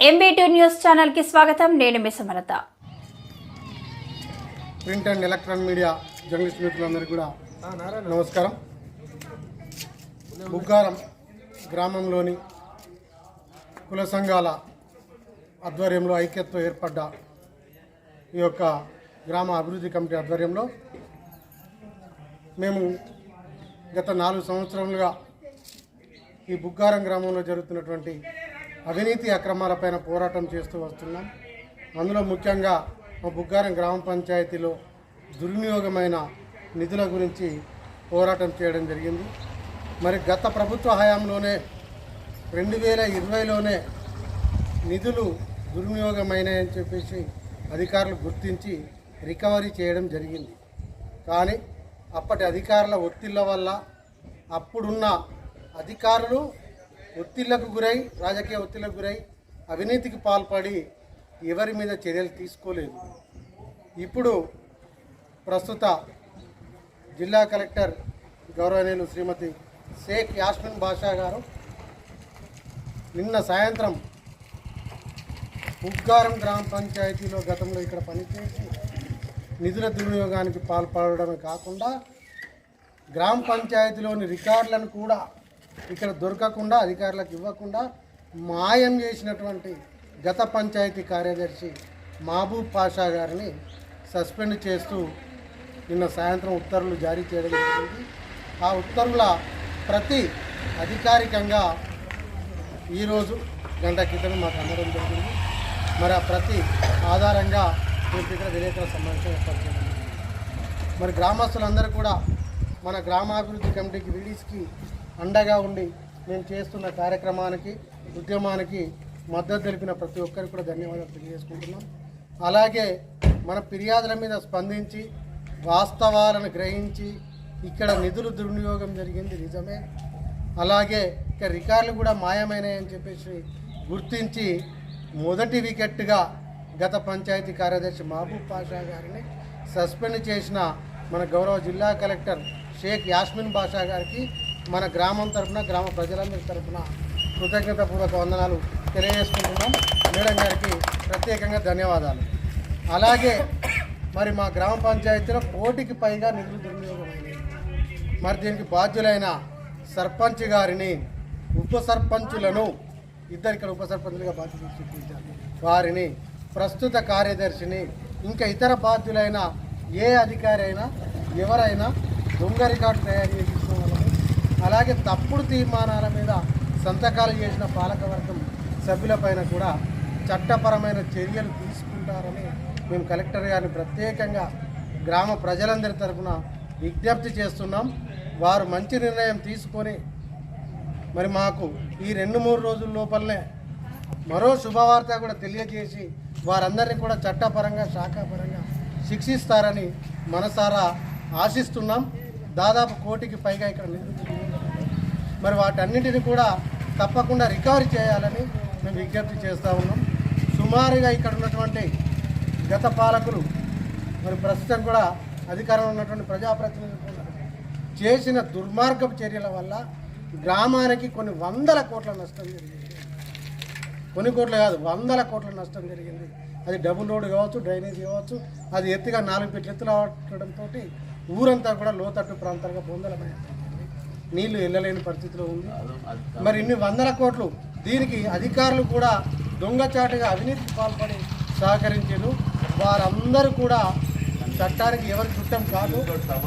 MBT news ఛానల్కి స్వాగతం. నేను మీ Samaratha. Print and electronic media journalist మిత్రులందరికీ కూడా నమస్కారం. బుగ్గారం గ్రామంలోని కుల సంఘాల ఆధ్వర్యంలో ఐక్యతతో ఏర్పడ్డ ఈ యొక్క గ్రామ అభివృద్ధి కమిటీ ఆధ్వర్యంలో మేము గత నాలుగు సంవత్సరాలుగా ఈ బుగ్గారం గ్రామంలో జరుగుతున్నటువంటి అవినీతి అక్రమాలపైన పోరాటం చేస్తూ వస్తున్నాం. అందులో ముఖ్యంగా మా బుగ్గారం గ్రామ పంచాయతీలో దుర్వినియోగమైన నిధుల గురించి పోరాటం చేయడం జరిగింది. మరి గత ప్రభుత్వ హయాంలోనే రెండు వేల ఇరవైలోనే నిధులు దుర్వినియోగమైనాయని చెప్పేసి అధికారులు గుర్తించి రికవరీ చేయడం జరిగింది. కానీ అప్పటి అధికారుల ఒత్తిళ్ళ వల్ల అప్పుడున్న అధికారులు ఒత్తిళ్ళకు గురై రాజకీయ ఒత్తిళ్ళకు గురై అవినీతికి పాల్పడి ఎవరి మీద చర్యలు తీసుకోలేదు. ఇప్పుడు ప్రస్తుత జిల్లా కలెక్టర్ గౌరవనీయులు శ్రీమతి షేక్ యాస్మిన్ బాషా గారు నిన్న సాయంత్రం ఉగ్గారం గ్రామ పంచాయతీలో గతంలో ఇక్కడ పనిచేసి నిధుల దుర్వినియోగానికి పాల్పడడమే కాకుండా గ్రామ పంచాయతీలోని రికార్డులను కూడా ఇక్కడ దొరకకుండా అధికారులకు ఇవ్వకుండా మాయం చేసినటువంటి గత పంచాయతీ కార్యదర్శి మహబూబ్ పాషా గారిని సస్పెండ్ చేస్తూ నిన్న సాయంత్రం ఉత్తర్వులు జారీ చేయడం జరిగింది ఆ ఉత్తర్వుల ప్రతి అధికారికంగా ఈరోజు గంట క్రితం మాకు అందడం జరిగింది మరి ఆ ప్రతి ఆధారంగా మేము ఇక్కడ విలేకరుల సమావేశం ఏర్పాటు చేయడం జరిగింది. మరి గ్రామస్తులందరూ కూడా మన గ్రామాభివృద్ధి కమిటీకి వీడీస్కి అండగా ఉండి మేము చేస్తున్న కార్యక్రమానికి ఉద్యమానికి మద్దతు తెలిపిన ప్రతి ఒక్కరికి కూడా ధన్యవాదాలు తెలియజేసుకుంటున్నాం. అలాగే మన ఫిర్యాదుల మీద స్పందించి వాస్తవాలను గ్రహించి ఇక్కడ నిధులు దుర్వినియోగం జరిగింది నిజమే. అలాగే ఇక రికార్డులు కూడా మాయమైనాయని చెప్పేసి గుర్తించి మొదటి వికెట్గా గత పంచాయతీ కార్యదర్శి మహబూబ్ పాషా గారిని సస్పెండ్ చేసిన మన గౌరవ జిల్లా కలెక్టర్ షేక్ యాస్మిన్ బాషా గారికి మన గ్రామం తరఫున గ్రామ ప్రజలందరి తరఫున కృతజ్ఞతాపూర్వక వందనాలు తెలియజేసుకుంటున్నాం. మేడం గారికి ప్రత్యేకంగా ధన్యవాదాలు. అలాగే మరి మా గ్రామ పంచాయతీలో కోటికి పైగా నిధులు దుర్వినియోగమైనవి. మరి దీనికి బాధ్యులైన సర్పంచ్ గారిని ఉప సర్పంచులను ఇద్దరు ఇక్కడ ఉప సర్పంచులుగా బాధ్యతలు చూపించారు వారిని ప్రస్తుత కార్యదర్శిని ఇంకా ఇతర బాధ్యులైన ఏ అధికారి అయినా ఎవరైనా దొంగ రికార్డు తయారు చేసి అలాగే తప్పుడు తీర్మానాల మీద సంతకాలు చేసిన పాలకవర్గం సభ్యులపైన కూడా చట్టపరమైన చర్యలు తీసుకుంటారని మేము కలెక్టర్ గారిని ప్రత్యేకంగా గ్రామ ప్రజలందరి తరఫున విజ్ఞప్తి చేస్తున్నాం. వారు మంచి నిర్ణయం తీసుకొని మరి మాకు ఈ రెండు మూడు రోజుల లోపలనే మరో శుభవార్త కూడా తెలియజేసి వారందరినీ కూడా చట్టపరంగా శాఖాపరంగా శిక్షిస్తారని మనసారా ఆశిస్తున్నాం. దాదాపు కోటికి పైగా ఇక్కడ నిధులు మరి వాటన్నింటిని కూడా తప్పకుండా రికవరీ చేయాలని మేము విజ్ఞప్తి చేస్తూ ఉన్నాం. సుమారుగా ఇక్కడ ఉన్నటువంటి గత పాలకులు మరి ప్రస్తుతం కూడా అధికారంలో ఉన్నటువంటి ప్రజాప్రతినిధులు చేసిన దుర్మార్గపు చర్యల వల్ల గ్రామానికి కొన్ని వందల కోట్ల నష్టం జరిగింది. కొన్ని కోట్లు కాదు వందల కోట్ల నష్టం జరిగింది. అది డబుల్ రోడ్ కావచ్చు డ్రైనేజ్ కావచ్చు అది ఎత్తుగా నాలుగు పెట్లు ఎత్తులు అవడంతో ఊరంతా కూడా లోతట్టు ప్రాంతాలుగా బొందలమైంది నీళ్ళు వెళ్ళలేని పరిస్థితిలో ఉంది. మరి ఇన్ని వందల కోట్లు దీనికి అధికారులు కూడా దొంగచాటుగా అవినీతికి పాల్పడి సహకరించారు. వారందరూ కూడా చట్టానికి ఎవరి చుట్టం కాదు.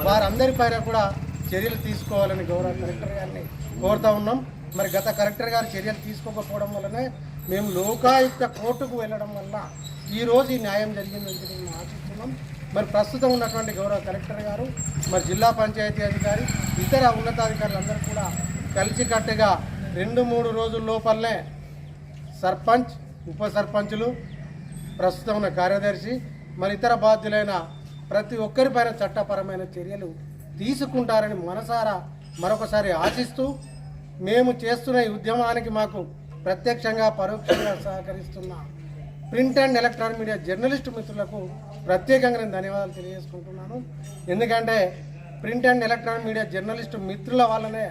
వారందరిపైన కూడా చర్యలు తీసుకోవాలని గౌరవ కలెక్టర్ గారిని కోరుతా ఉన్నాం. మరి గత కలెక్టర్ గారు చర్యలు తీసుకోకపోవడం వల్లనే మేము లోకాయుక్త కోర్టుకు వెళ్ళడం వల్ల ఈరోజు ఈ న్యాయం జరిగిందని మేము ఆశిస్తున్నాం. మరి ప్రస్తుతం ఉన్నటువంటి గౌరవ కలెక్టర్ గారు మరి జిల్లా పంచాయతీ అధికారి ఇతర ఉన్నతాధికారులందరూ కూడా కలిసికట్టుగా రెండు మూడు రోజుల లోపలనే సర్పంచ్ ఉప సర్పంచులు ప్రస్తుతం ఉన్న కార్యదర్శి మరి ఇతర బాధ్యులైన ప్రతి ఒక్కరిపైన చట్టపరమైన చర్యలు తీసుకుంటారని మనసారా మరొకసారి ఆశిస్తూ మేము చేస్తున్న ఈ ఉద్యమానికి మాకు ప్రత్యక్షంగా పరోక్షంగా సహకరిస్తున్న print and electronic media journalist మిత్రులకు ప్రత్యేకంగా నేను ధన్యవాదాలు తెలియజేసుకుంటున్నాను. ఎందుకంటే print and electronic media journalist మిత్రుల వల్లనే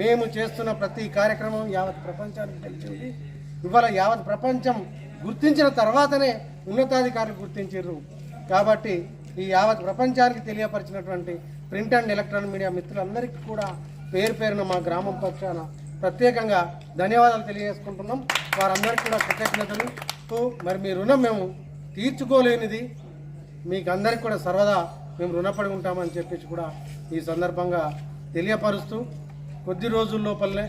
మేము చేస్తున్న ప్రతి కార్యక్రమం యావత్ ప్రపంచానికి తెలిసింది. ఇవాళ యావత్ ప్రపంచం గుర్తించిన తర్వాతనే ఉన్నతాధికారులు గుర్తించారు. కాబట్టి ఈ యావత్ ప్రపంచానికి తెలియపరిచినటువంటి ప్రింట్ అండ్ ఎలక్ట్రానిక్ మీడియా మిత్రులందరికీ కూడా పేరు పేరున మా గ్రామం పక్షాన ప్రత్యేకంగా ధన్యవాదాలు తెలియజేసుకుంటున్నాం. వారందరికీ కూడా కృతజ్ఞతలు. మరి మీ రుణం మేము తీర్చుకోలేనిది. మీకు అందరికీ కూడా సర్వదా మేము రుణపడి ఉంటామని చెప్పేసి కూడా ఈ సందర్భంగా తెలియపరుస్తూ కొద్ది రోజుల లోపలనే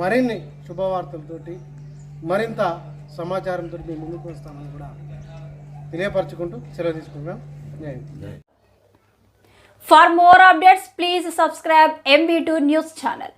మరిన్ని శుభవార్తలతోటి మరింత సమాచారంతో మేము ముందుకు వస్తామని కూడా తెలియపరచుకుంటూ సెలవు తీసుకుంటాం జై for more updates please subscribe MB two news channel